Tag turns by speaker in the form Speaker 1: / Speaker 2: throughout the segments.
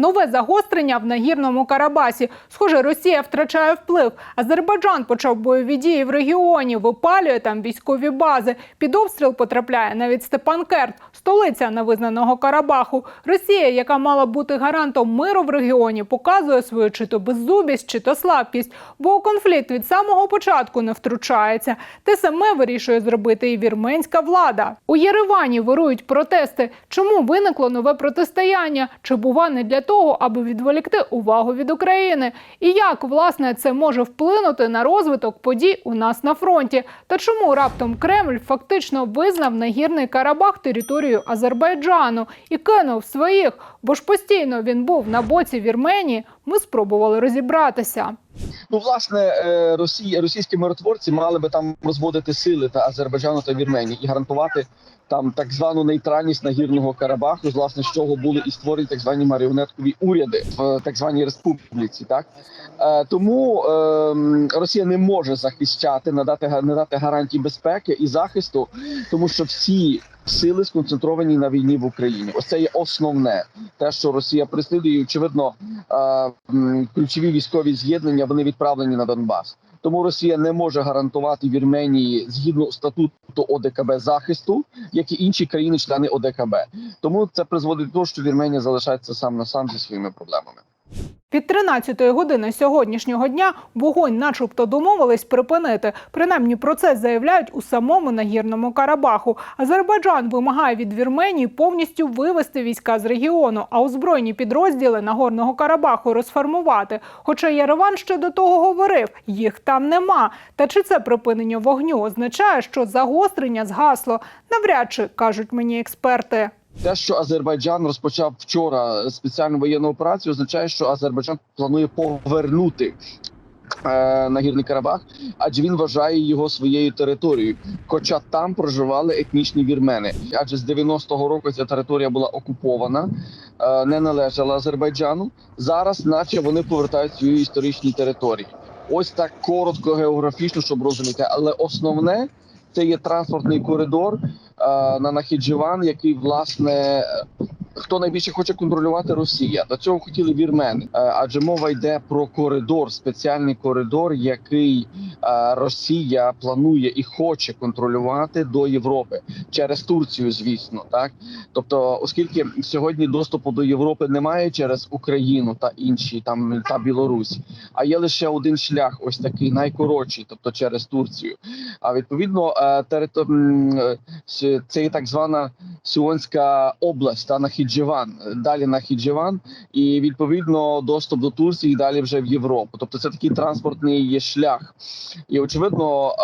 Speaker 1: Нове загострення в нагірному Карабасі. Схоже, Росія втрачає вплив. Азербайджан почав бойові дії в регіоні, випалює там військові бази. Під обстріл потрапляє навіть Степанкерт, столиця невизнаного Карабаху. Росія, яка мала бути гарантом миру в регіоні, показує свою чи то беззубість, чи то слабкість, бо конфлікт від самого початку не втручається. Те саме вирішує зробити і вірменська влада. У Єревані вирують протести. Чому виникло нове протистояння? Чи бува не для того, аби відволікти увагу від України? І як власне це може вплинути на розвиток подій у нас на фронті? Та чому раптом Кремль фактично визнав нагірний Карабах територією Азербайджану і кинув своїх? Бо ж постійно він був на боці Вірменії. Ми спробували розібратися.
Speaker 2: Ну, власне, е, Росія, російські миротворці мали би там розводити сили та Азербайджану та Вірменії і гарантувати там так звану нейтральність нагірного Карабаху, з власне з чого були і створені так звані маріонеткові уряди в так званій республіці. Так е, тому е, Росія не може захищати, надати надати гарантії безпеки і захисту, тому що всі. Сили сконцентровані на війні в Україні. Ось це є основне, те, що Росія прислідує. Очевидно, е, ключові військові з'єднання вони відправлені на Донбас. Тому Росія не може гарантувати Вірменії згідно статуту ОДКБ захисту, як і інші країни-члени ОДКБ. Тому це призводить до того, що Вірменія залишається сам на сам зі своїми проблемами.
Speaker 1: Від 13-ї години сьогоднішнього дня вогонь, начебто, домовились припинити. Принаймні про це заявляють у самому нагірному Карабаху. Азербайджан вимагає від Вірменії повністю вивести війська з регіону, а озброєні підрозділи Нагорного Карабаху розформувати. Хоча Єреван ще до того говорив, їх там нема. Та чи це припинення вогню означає, що загострення згасло? Навряд чи кажуть мені експерти.
Speaker 2: Те, що Азербайджан розпочав вчора спеціальну воєнну операцію, означає, що Азербайджан планує повернути. е, Нагірний Карабах, адже він вважає його своєю територією. Хоча там проживали етнічні вірмени. Адже з 90-го року ця територія була окупована, е, не належала Азербайджану. Зараз, наче вони повертають свої історичні території. Ось так коротко географічно, щоб розуміти. Але основне це є транспортний коридор е, на Нахідживан, який власне е, хто найбільше хоче контролювати Росія. До цього хотіли вірмени, Е, адже мова йде про коридор, спеціальний коридор, який е, Росія планує і хоче контролювати до Європи через Турцію, звісно, так тобто, оскільки сьогодні доступу до Європи немає через Україну та інші там та Білорусь, а є лише один шлях, ось такий найкоротший, тобто через Турцію. А відповідно, е, терито... м, с- це так звана Сіонська область та Нахідживан, далі на Нахідживан, і відповідно доступ до Турції і далі вже в Європу. Тобто це такий транспортний шлях. І очевидно,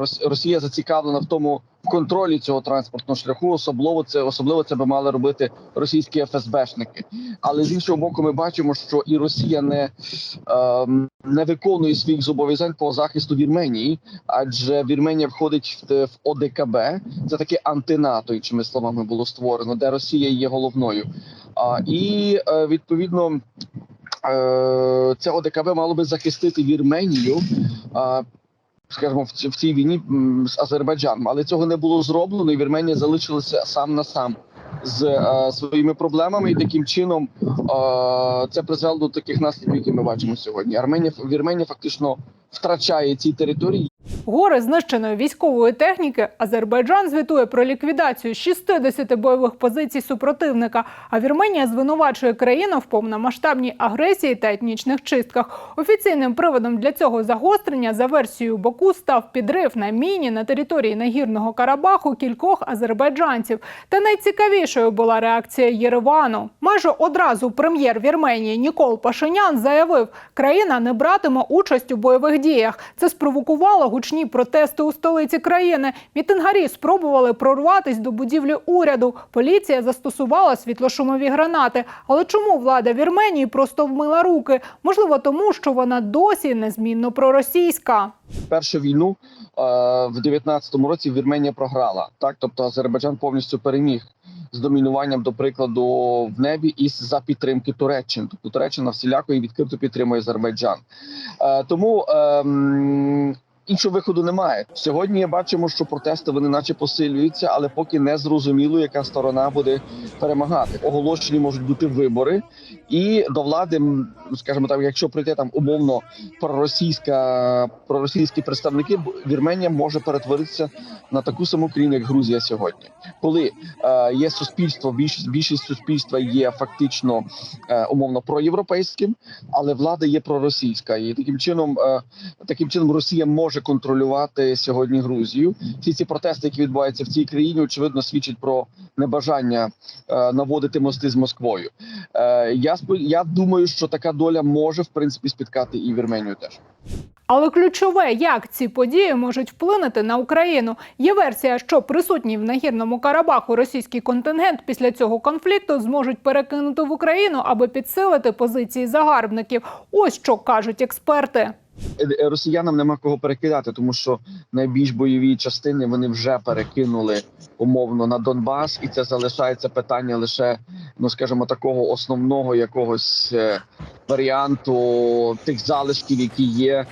Speaker 2: Рос- Росія зацікавлена в тому контролі цього транспортного шляху. Особливо це особливо це би мали робити російські ФСБшники. Але з іншого боку, ми бачимо, що і Росія не, е, не виконує своїх зобов'язань по захисту Вірменії, адже Вірменія входить в, в ОДКБ. Це таке антинато, іншими словами було створено, де Росія є головною. А, і е, відповідно. е, Це ОДКБ мало би захистити Вірменію, скажімо, в цій війні з Азербайджаном, але цього не було зроблено, і Вірменія залишилася сам на сам з е, своїми проблемами, і таким чином е, це призвело до таких наслідків, які ми бачимо сьогодні. Арменія Вірменія фактично втрачає ці території.
Speaker 1: Гори знищеної військової техніки Азербайджан звітує про ліквідацію 60 бойових позицій супротивника. А Вірменія звинувачує країну в повномасштабній агресії та етнічних чистках. Офіційним приводом для цього загострення за версією Баку став підрив на міні на території нагірного Карабаху кількох азербайджанців. Та найцікавішою була реакція Єревану. Майже одразу прем'єр Вірменії Нікол Пашинян заявив, країна не братиме участь у бойових діях. Це спровокувало гучні протести у столиці країни. Мітингарі спробували прорватись до будівлі уряду. Поліція застосувала світлошумові гранати. Але чому влада Вірменії просто вмила руки? Можливо, тому що вона досі незмінно проросійська.
Speaker 2: Першу війну е, в 19-му році Вірменія програла. Так, тобто Азербайджан повністю переміг з домінуванням, до прикладу, в небі і за підтримки Туреччини. Тобто Туреччина всіляко і відкрито підтримує Азербайджан. Е, тому ем, іншого виходу немає. Сьогодні бачимо, що протести вони наче посилюються, але поки не зрозуміло, яка сторона буде перемагати. Оголошені можуть бути вибори, і до влади, скажімо так, якщо прийти там умовно проросійська проросійські представники, Вірменія може перетворитися на таку саму країну, як Грузія сьогодні, коли е, є суспільство, більшість більшість суспільства є фактично е, умовно проєвропейським, але влада є проросійська, і таким чином, е, таким чином Росія може контролювати сьогодні Грузію. Всі ці протести, які відбуваються в цій країні, очевидно свідчать про небажання е, наводити мости з Москвою. Е, я спо- я думаю, що така доля може в принципі спіткати і Вірменію теж.
Speaker 1: Але ключове, як ці події можуть вплинути на Україну. Є версія, що присутній в нагірному Карабаху російський контингент після цього конфлікту зможуть перекинути в Україну, аби підсилити позиції загарбників. Ось що кажуть експерти.
Speaker 2: Е, росіянам нема кого перекидати, тому що найбільш бойові частини вони вже перекинули умовно на Донбас, і це залишається питання лише, ну скажімо, такого основного якогось е, варіанту тих залишків, які є,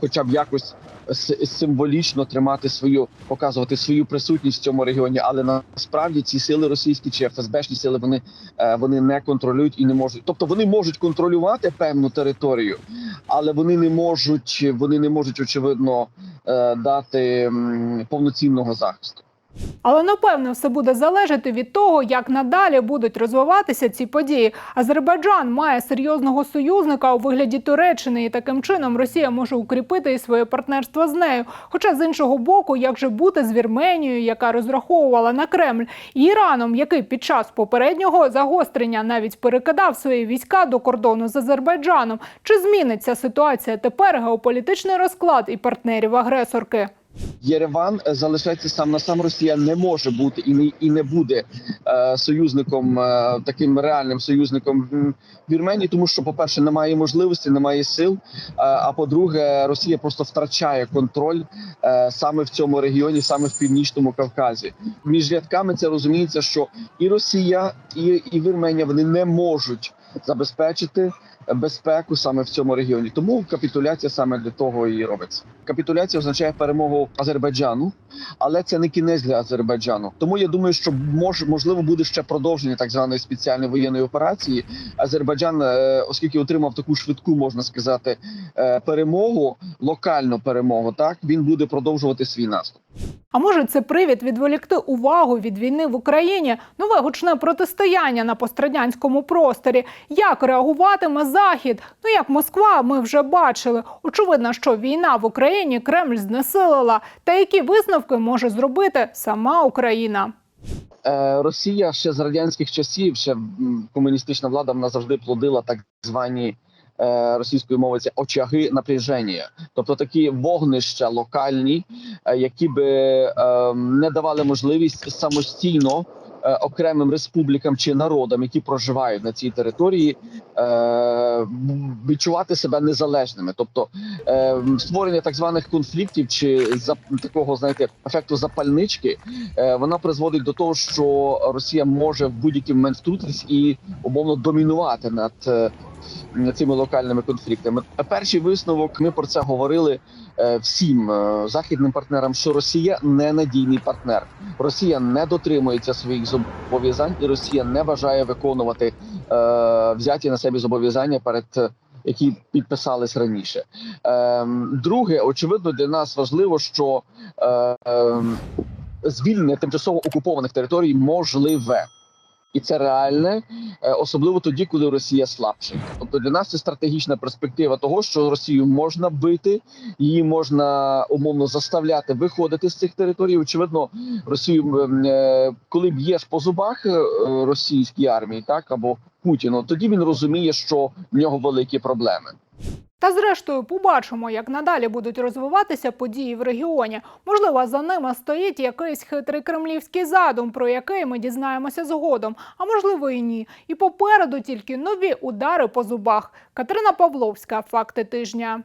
Speaker 2: хоча б якось символічно тримати свою, показувати свою присутність в цьому регіоні. Але насправді ці сили російські чи ФСБшні сили вони, е, вони не контролюють і не можуть. Тобто вони можуть контролювати певну територію, але вони не можуть, вони не можуть очевидно е, дати повноцінного захисту.
Speaker 1: Але напевно все буде залежати від того, як надалі будуть розвиватися ці події. Азербайджан має серйозного союзника у вигляді Туреччини, і таким чином Росія може укріпити і своє партнерство з нею. Хоча з іншого боку, як же бути з Вірменією, яка розраховувала на Кремль, і Іраном, який під час попереднього загострення навіть перекидав свої війська до кордону з Азербайджаном. Чи зміниться ситуація тепер геополітичний розклад і партнерів агресорки?
Speaker 2: Єреван е, залишається сам на сам. Росія не може бути і не і не буде е, союзником, е, таким реальним союзником Вірменії, тому що, по-перше, немає можливості, немає сил. Е, а по-друге, Росія просто втрачає контроль е, саме в цьому регіоні, саме в північному Кавказі. Між рядками це розуміється, що і Росія, і, і Вірменія вони не можуть забезпечити безпеку саме в цьому регіоні. Тому капітуляція саме для того і робиться. Капітуляція означає перемогу Азербайджану, але це не кінець для Азербайджану. Тому я думаю, що мож, можливо буде ще продовження так званої спеціальної воєнної операції. Азербайджан, е, оскільки отримав таку швидку, можна сказати, е, перемогу, локальну перемогу, так він буде продовжувати свій наступ.
Speaker 1: А може, це привід відволікти увагу від війни в Україні, нове гучне протистояння на пострадянському просторі. Як реагуватиме Захід? Ну як Москва, ми вже бачили. Очевидно, що війна в Україні Кремль знесилила. Та які висновки може зробити сама Україна?
Speaker 2: Е, Росія ще з радянських часів, ще комуністична влада вона завжди плодила так звані е, російською це очаги напряження, тобто такі вогнища локальні, е, які би е, не давали можливість самостійно. Е, Окремим республікам чи народам, які проживають на цій території, е, відчувати себе незалежними, тобто е, створення так званих конфліктів чи такого знаєте ефекту запальнички, вона призводить до того, що Росія може в будь-який момент втрутитись і умовно домінувати над цими локальними конфліктами. Перший висновок ми про це говорили е, всім е, західним партнерам, що Росія ненадійний партнер. Росія не дотримується своїх зобов'язань, і Росія не бажає виконувати е, взяті на себе зобов'язання перед. Які підписались раніше, Ем, друге, очевидно, для нас важливо, що ем, звільнення тимчасово окупованих територій можливе. І це реальне, е, особливо тоді, коли Росія слабша. Тобто для нас це стратегічна перспектива того, що Росію можна бити, її можна умовно заставляти виходити з цих територій. Очевидно, Росію, е, коли б'єш по зубах е, російській армії, так або Путіну, тоді він розуміє, що в нього великі проблеми.
Speaker 1: Та зрештою побачимо, як надалі будуть розвиватися події в регіоні. Можливо, за ними стоїть якийсь хитрий кремлівський задум, про який ми дізнаємося згодом. А можливо, і ні. І попереду тільки нові удари по зубах. Катерина Павловська, факти тижня.